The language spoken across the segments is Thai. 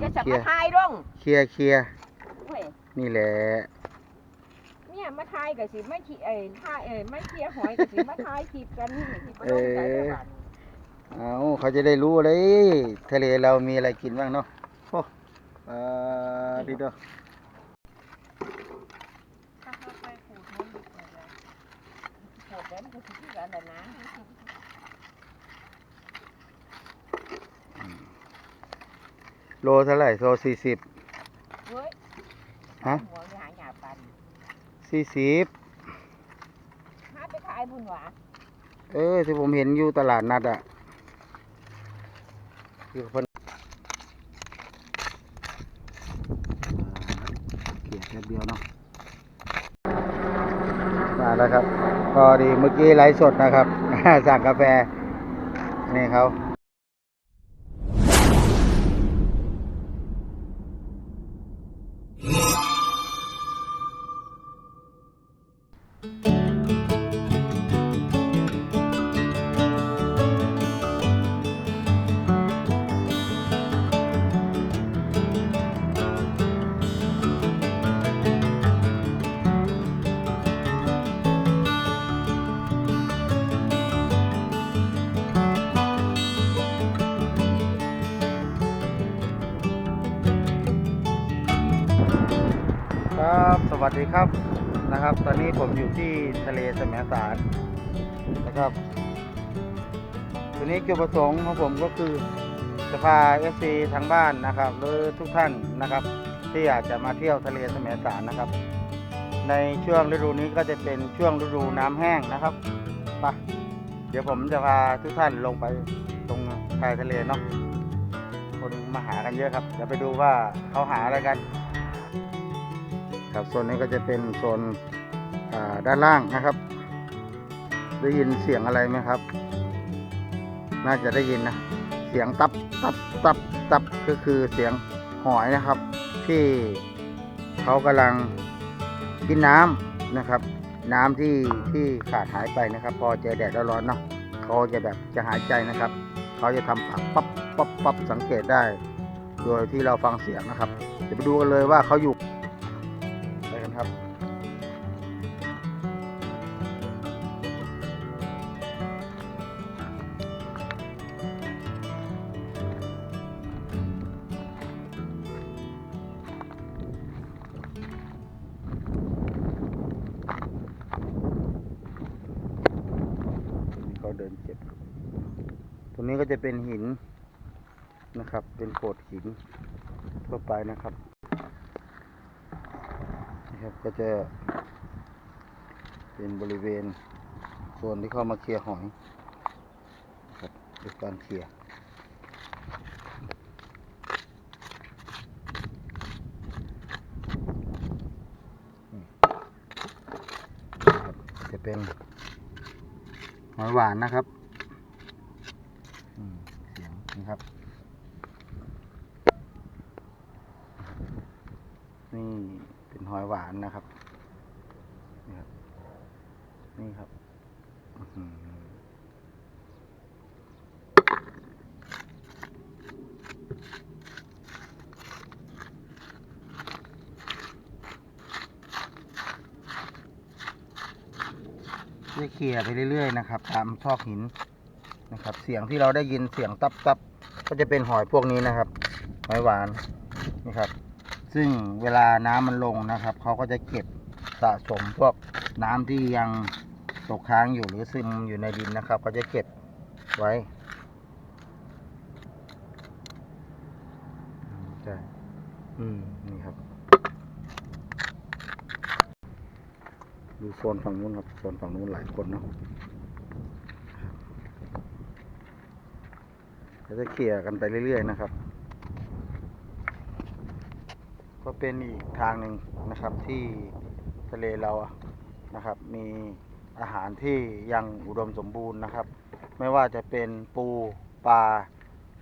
จะจะเคลียมาร์ทายร่องเคลียร์เคลียร์เว้ยนี่แหละ เนี่ยมาทายกับสิไม่ขี้เอ้ยทายเอ้ยไม่เคลียร์หอยกับสิมาทายคลิปกันนี่ที่บ่ลงใจเด้อบัดนี้เอาเขาจะได้รู้เลยทะเลเรามีอะไรกินบ้างเนาะโอ้เออดีเด้อถ้าเข้าไปขูดมันดีกว่าเลยขูดแล้วมันก็สิคือกันแต่นะ โลเท่าไหร่โลสี่สิบเฮ้ยฮะหัวไปหาหยาปันสี่สิบหาไปขายบุญหวาเออที่ผมเห็นอยู่ตลาดนัดอะคือเพิ่นเกี่ยวแค่เดียวเนาะมาแล้วครับก็ดีเมื่อกี้ไลฟ์สดนะครับ สั่งกาแฟ นี่เขา วัสดีครับนะครับ ตอนนี้ผมอยู่ที่ทะเลแสมสารนะครับทีนี้จุดประสงค์ของผมก็คือจะพาเอฟซีทางบ้านนะครับหรือทุกท่านนะครับ ที่อยากจะมาเที่ยวทะเลแสมสารนะครับ ในช่วงฤดูนี้ก็จะเป็นช่วงฤดูน้ำแห้งนะครับไปเดี๋ยวผมจะพาทุกท่านลงไปตรงชายทะเลเนาะคนมาหากันเยอะครับเดี๋ยวไปดูว่าเขาหาอะไรกัน ครับโซนนี้ก็จะเป็นโซนด้านล่างนะครับ ได้ยินเสียงอะไรไหมครับ น่าจะได้ยินนะ เสียงตับตับตับตับก็คือเสียงหอยนะครับ ที่เขากำลังกินน้ำนะครับ น้ำที่ที่ขาดหายไปนะครับ พอเจอแดดร้อนๆเนาะเขาจะแบบจะหายใจนะครับ เขาจะทำปากปั๊บปั๊บปั๊บสังเกตได้ โดยที่เราฟังเสียงนะครับเดี๋ยวไปดูกันเลยว่าเขาอยู่ รงนี้ก็จะเป็นหินนะครับ เป็นโขดหินทั่วไปนะครับนะครับ ก็จะเป็นบริเวณโซนที่เข้ามาเคลียร์หอยนะครับด้วยการเคลียร์จะเป็นหอยหวานนะครับอืมเสียงนะครับ นี่เป็น หอยหวานนะครับ นี่ครับ นี่ครับอื้อหือได้เคลียร์ไปเรื่อยๆนะครับ ตามซอกหินนะครับ เสียงที่เราได้ยินเสียงตับตับๆก็จะเป็นหอยพวกนี้นะครับ หอยหวานนี่ครับ ซึ่งเวลาน้ำมันลงนะครับเขาก็จะเก็บสะสมพวกน้ำที่ยังตกค้างอยู่หรือซึมอยู่ในดินนะครับก็จะเก็บไว้ใช่อืมนี่ครับ ดูโซนฝั่งนู้นครับโซนฝั่งนู้นหลายคนเนาะจะเคลียร์กันไปเรื่อยๆนะครับ ก็เป็นอีกทางหนึ่งนะครับที่ทะเลเรานะครับมีอาหารที่ยังอุดมสมบูรณ์นะครับ ไม่ว่าจะเป็นปูปลา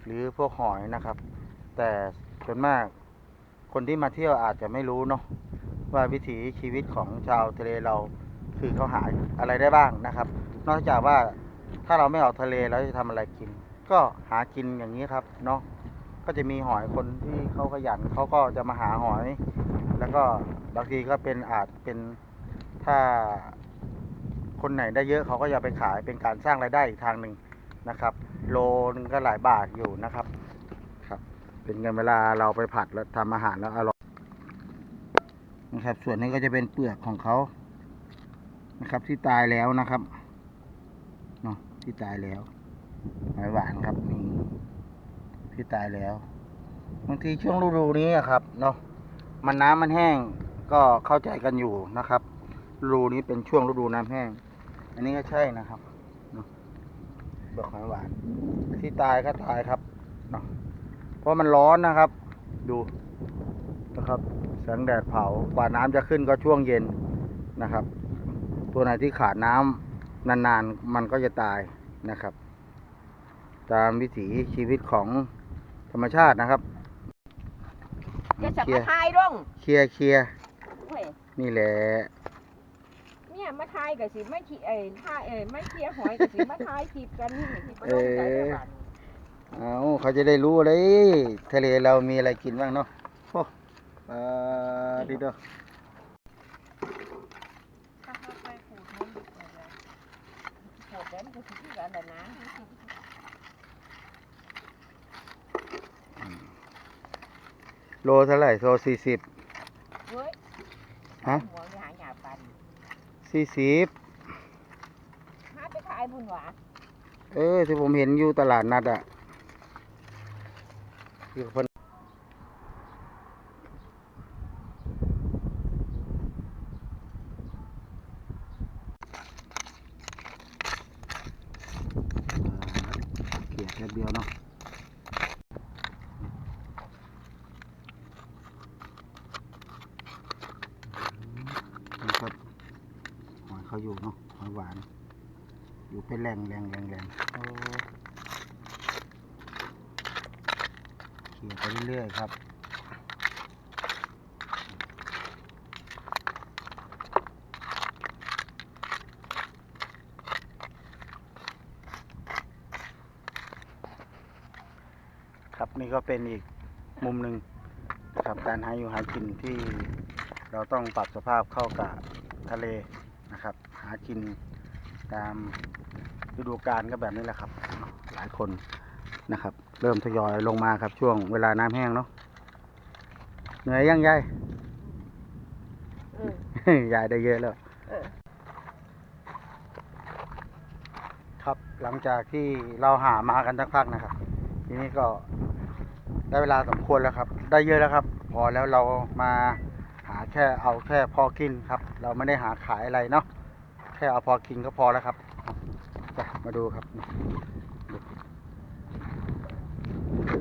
หรือพวกหอยนะครับ แต่ส่วนมากคนที่มาเที่ยวอาจจะไม่รู้เนาะว่าวิถีชีวิตของชาวทะเลเราคือเขาหาอะไรได้บ้างนะครับ นอกจากว่าถ้าเราไม่ออกทะเลเราจะทำอะไรกิน ก็หากินอย่างนี้ครับเนาะ ก็จะมีหอยคนที่เขาขยันเขาก็จะมาหาหอย แล้วก็บางทีก็เป็นอาจเป็นถ้าคนไหนได้เยอะเขาก็จะไปขายเป็นการสร้างรายได้อีกทางหนึ่งนะครับ โลนึงก็หลายบาทอยู่นะครับครับ เป็นเงินเวลาเราไปผัดแล้วทำอาหารแล้วอร่อยนะครับ ส่วนนี้ก็จะเป็นเปลือกของเขานะครับที่ตายแล้วนะครับเนาะที่ตายแล้วหอยหวานครับนี่ ที่ตายแล้วบางทีช่วงฤดูนี้ครับเนาะมันน้ำมันแห้งก็เข้าใจกันอยู่นะครับฤดูนี้เป็นช่วงฤดูน้ำแห้ง อันนี้ก็ใช่นะครับเนาะเปลือกหอยหวาน ที่ตายก็ตายครับเนาะเพราะมันร้อนนะครับ ดูนะครับแสงแดดเผากว่าน้ำจะขึ้นก็ช่วงเย็นนะครับ ตัวไหนที่ขาดน้ำนานๆมันก็จะตายนะครับ ตามวิถีชีวิตของ ธรรมชาตินะครับจะจะเคลียมาร์ทายร่องเคลียร์เคลียร์เว้ยนี่แหละเนี่ยมาทายกับสิไม่ขีเอ้ยท่าเอ้ยไม่เคลียร์หอยกับสิมาทายคลิปกันนี่ที่บ่ลงใจเด้อบัดนี้เอาเขาจะได้รู้เลยทะเลเรามีอะไรกินบ้างเนาะโอ้ปลาดีเด้อถ้าเขาไปขูดมันดึกเลยนะขูดแล้วมันก็สิคือกันแหละนะ โลเท่าไหร่โลสี่สิบเว้ยฮะหัวไปหาหยาปันสี่สิบหาไปขายบุญหวาเออที่ผมเห็นอยู่ตลาดนัดอะที่เพิ่นเกลี่ยแค่เดียวเนาะนะครับหอย เขาอยู่เนาะหอยหวาน อยู่เป็นแรงแรงแรงแรงเขี่ยไปเรื่อยๆครับครับนี่ก็เป็นอีกมุมหนึ่งนะครับการหาอยู่หากินที่เราต้องปรับสภาพเข้ากับทะเลากินตามฤดูกาลก็แบบนี้แหละครับ หลายคนนะครับ เริ่มทยอยลงมาครับช่วงเวลาน้ำแห้งเนาะเหนื่อยยังยายเออยายได้เยอะแล้วเออครับหลังจากที่เราหามากันสักพักนะครับ ทีนี้ก็ได้เวลาสมควรแล้วครับ ได้เยอะแล้วครับ พอแล้วเรามาหาแค่เอาแค่พอกินครับ เราไม่ได้หาขายอะไรเนาะแค่เอาพอกินก็พอแล้วครับไปมาดูครับ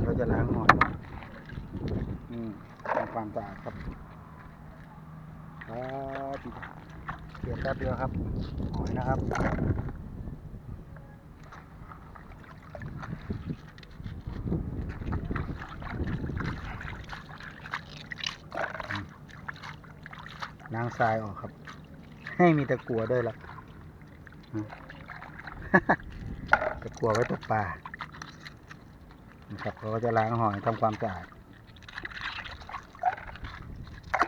เขาจะล้างหอยอืมทำความสะอาดครับครับเกียบแป๊บเดียวครับหอยนะครับล้างทรายออกครับ ให้มีตะกัวด้วยล่ะ ตะกัวไว้ตกปลานะครับเขาก็จะล้างหอยทำความสะอาด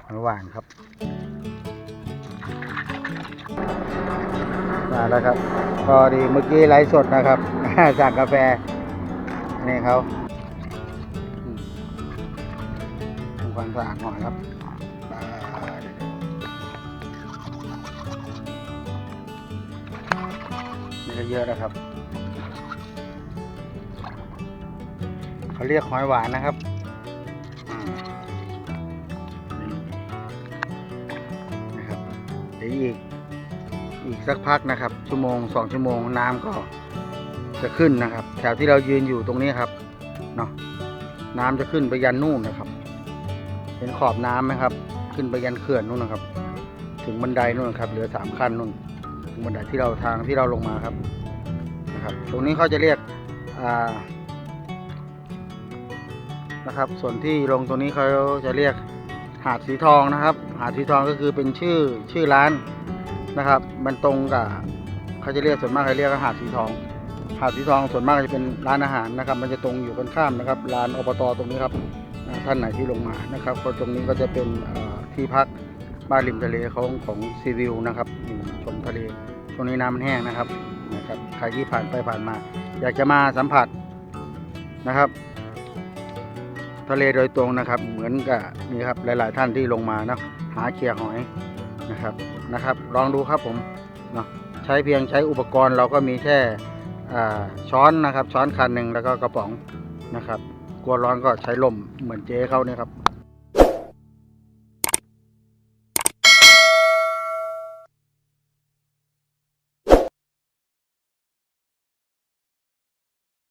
หอยหวานครับ มาแล้วครับก็ดีเมื่อกี้ไลฟ์สดนะครับ สั่งกาแฟนนี้เขาทำความสะอาดหอยครับ เยอะนะครับ เขาเรียกหอยหวานนะครับนะครับเดี๋ยวอีกอีกสักพักนะครับ ชั่วโมงสองชั่วโมงน้ำก็จะขึ้นนะครับ แถวที่เรายืนอยู่ตรงนี้ครับเนาะน้ำจะขึ้นไปยันนู่นนะครับ เห็นขอบน้ำไหมครับ ขึ้นไปยันเขื่อนนู่นนะครับ ถึงบันไดนู่นครับเหลือสามขั้นนู่น บันไดที่เราทางที่เราลงมาครับนะครับ ตรงนี้เขาจะเรียกอ่านะครับ ส่วนที่ลงตรงนี้เขาจะเรียกหาดสีทองนะครับ หาดสีทองก็คือเป็นชื่อชื่อร้านนะครับ มันตรงกับเขาจะเรียกส่วนมากเขาเรียกว่าหาดสีทอง หาดสีทองส่วนมากจะเป็นร้านอาหารนะครับ มันจะตรงอยู่กันข้ามนะครับลานอบตตรงนี้ครับท่านไหนที่ลงมานะครับก็ตรงนี้ก็จะเป็นที่พัก บ้านริมทะเลของของซีวิวนะครับนี่ชมทะเลช่วงนี้น้ำมันแห้งนะครับนะครับใครที่ผ่านไปผ่านมา อยากจะมาสัมผัสนะครับ ทะเลโดยตรงนะครับ เหมือนกับนี่ครับหลาย ๆ ท่านที่ลงมานะหาเขียหอยนะครับนะครับ ลองดูครับผมเนาะใช้เพียงใช้อุปกรณ์เราก็มีแค่อ่าช้อนนะครับ ช้อนคันหนึ่งแล้วก็กระป๋องนะครับ กลัวร้อนก็ใช้ลมเหมือนเจ๊เขาเนี่ยครับ